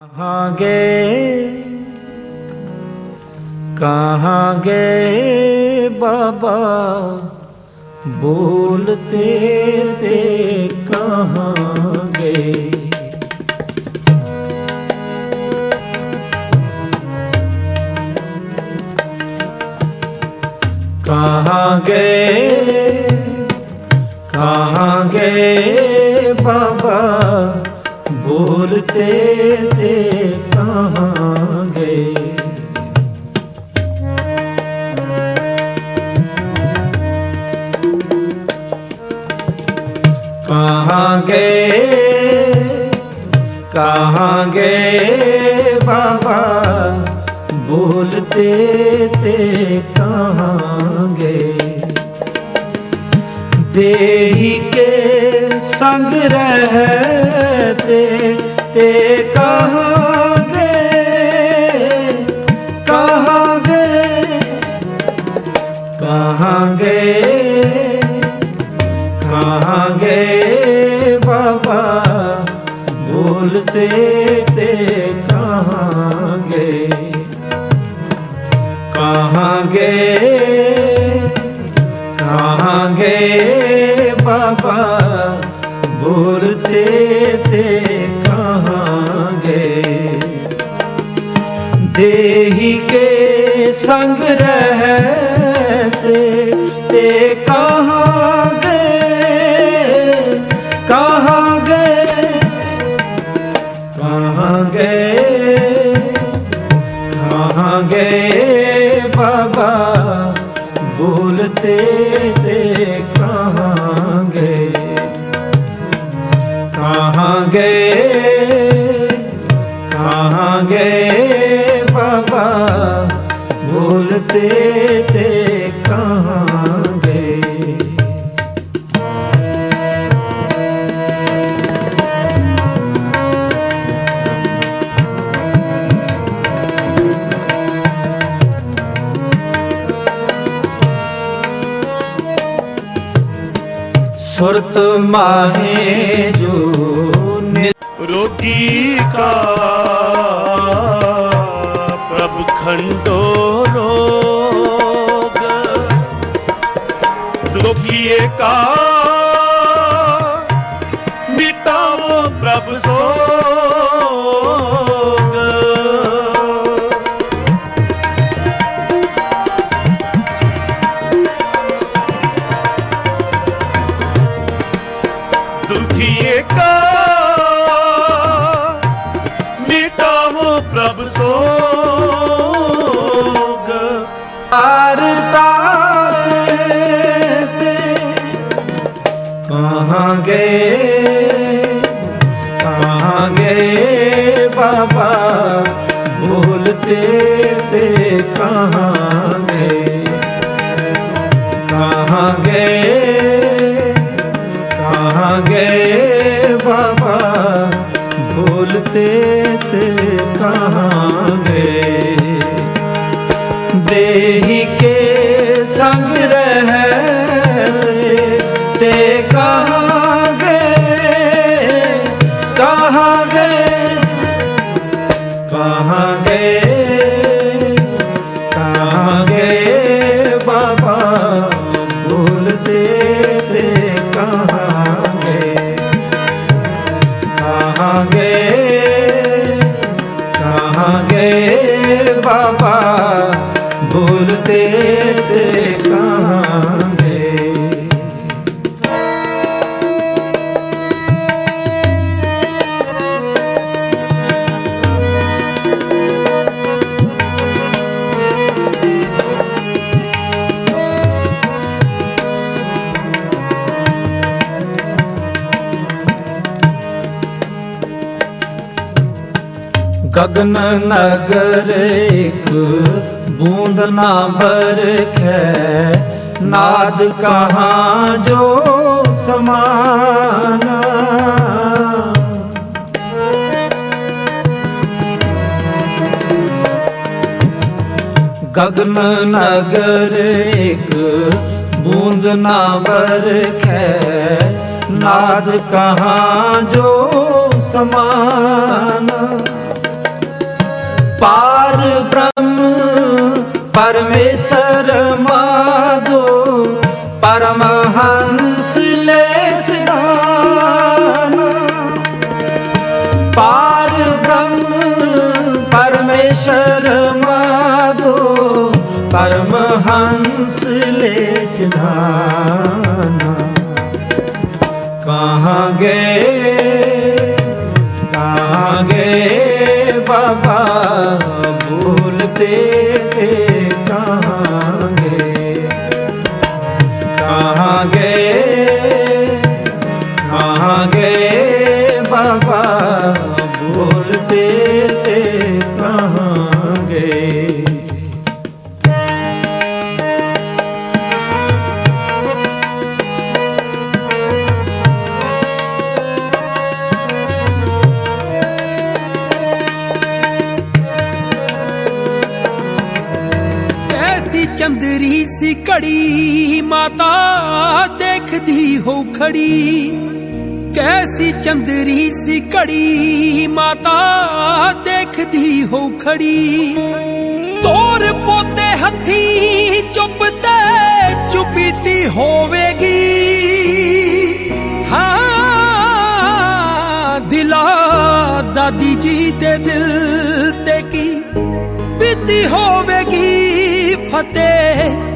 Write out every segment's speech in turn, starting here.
ਕਹਾਂਗੇ ਕਹਾਂਗੇ ਬਾਬਾ ਬੋਲਤੇ ਤੇ ਕਹਾਂਗੇ। ਕਹਾਂਗੇ ਕਹਾਂਗੇ ਬਾਬਾ ਹੋਰ ਤੇ ਤੇ ਕਹਾਂ ਗਏ ਕਹਾਂ ਗਏ ਕਹਾਂ ਗਏ ਬਾਬਾ ਬੋਲਤੇ ਤੇ ਕਹਾਂ ਗਏ ਦੇਹੀ ਕੇ ਸੰਗ ਰਹਤੇ ਤੇ ਕਹਾ ਸੰਗ ਰਹਤੇ ਤੇ ਕਹਾਂ ਗਏ ਕਹਾਂ ਗਏ ਕਹਾਂ ਗਏ ਕਹਾਂ ਗਏ ਬਾਬਾ ਬੋਲਤੇ ਤੇ ਕਹਾਂ ਗਏ ਕਹਾਂ ਗਏ ਕਹਾਂ ਗਏ ਤੇਰੇ ਤੇ ਕਹਾਂਗੇ ਸੁਰਤ ਮਾਹੇ ਜੋ ਰੋਗੀ ਕਾ ਕਾ ਮਿਟਾਵੋ ਪ੍ਰਭ ਸੋਗ। ਦੁਖੀਏ ਕਾ ਮਿਟਾਵੋ ਪ੍ਰਭ ਗਏ ਕਹਾਂ ਬਾਬਾ ਭੁੱਲਤੇ ਤੇ ਕਹਾਂ ਗਏ ਕਹਾਂ ਬਾਬਾ ਭੁੱਲਤੇ ਕਹਾਂ ਗਏ ਗਏ ਬਾਬਾ ਭੁੱਲ ਤੇ ਅਗਨ ਨਗਰ ਇੱਕ ਬੂੰਦ ਨਾ ਬਰਖੈ ਨਾਦ ਕਹਾ ਜੋ ਸਮਾਨਾ। ਗਗਨ ਨਗਰ ਇੱਕ ਬੂੰਦ ਨਾ ਵਰਖੈ। ਨਾਦ ਕਹਾ ਜੋ ਸਮਾਨਾ। ਪਾਰ ਬ੍ਰਹਮ ਪਰਮੇਸ਼ਰ ਮਾਧੋ ਪਰਮਹੰਸ ਲੈ ਸਿਧਾਨ ਪਾਰ ਬ੍ਰਹਮ ਪਰਮੇਸ਼ਰ ਮਾਧੋ ਪਰਮਹੰਸ ਲੈ ਸਿਧਾਨ ਕਹਾਂ ਗਏ ਕਹਾਂ ਗਏ ਬਾਬਾ ਭੂਲਤੇ ਤੇ ਕਹਾਂ ਸੀ ਘੜੀ, ਮਾਤਾ ਦੇਖਦੀ ਹੋ ਖੜੀ। ਕੈਸੀ ਚੰਦਰੀ ਸੀ ਘੜੀ, ਮਾਤਾ ਦੇਖਦੀ ਹੋ ਖੜੀ। ਤੋਰ ਪੋਤੇ ਹੱਥੀ ਚੁੱਪ ਤੇ ਚੁਪੀਤੀ ਹੋਵੇਗੀ। ਹਾਂ, ਦਿਲਾ ਦਾਦੀ ਜੀ ਦੇ ਦਿਲ ਤੇ ਕੀ ਬੀਤੀ ਹੋਵੇਗੀ ਫਤਿਹ।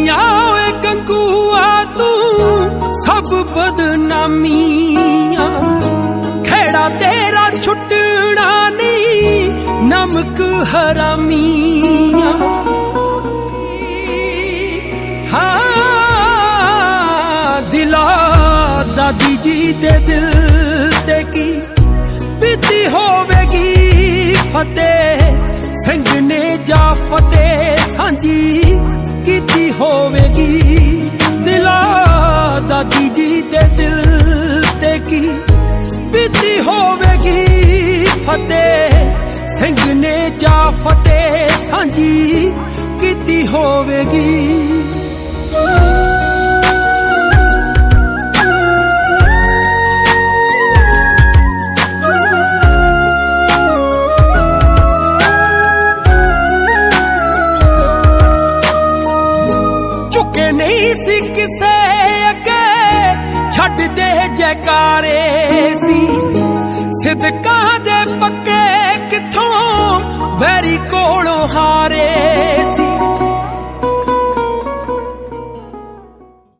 ਖੱਟੀਆਂ ਓਏ ਗੰਗੂਆ ਤੂੰ, ਸਭ ਬਦਨਾਮੀਆਂ। ਖੇੜਾ ਤੇਰਾ ਛੁੱਟਣਾ ਨਹੀਂ, ਨਮਕ ਹਰਾਮੀਆਂ। ਹਾਂ, ਦਿਲਾ ਦਾਦੀ ਜੀ ਦੇ ਦਿਲ ਤੇ ਕੀ ਬੀਤੀ ਹੋਵੇਗੀ ਫਤਿਹ। ਸਿੰਘ ਨੇ ਜਾ ਫਤਿਹ ਸਾਂਝੀ ਹੋਵੇਗੀ ਸਿੰਘ ਨੇ ਜਾ ਫਤਿਹ ਸਾਂਝੀ ਕੀਤੀ ਹੋਵੇਗੀ। ਝੁਕੇ ਨਹੀਂ ਸੀ ਕਿਸੇ ਅੱਗੇ, ਛੱਡਦੇ ਜੈਕਾਰੇ ਸੀ। ਸਿਦਕਾਂ ਦੇ ਵੈਰੀ ਕੋਲੋਂ ਹਾਰੇ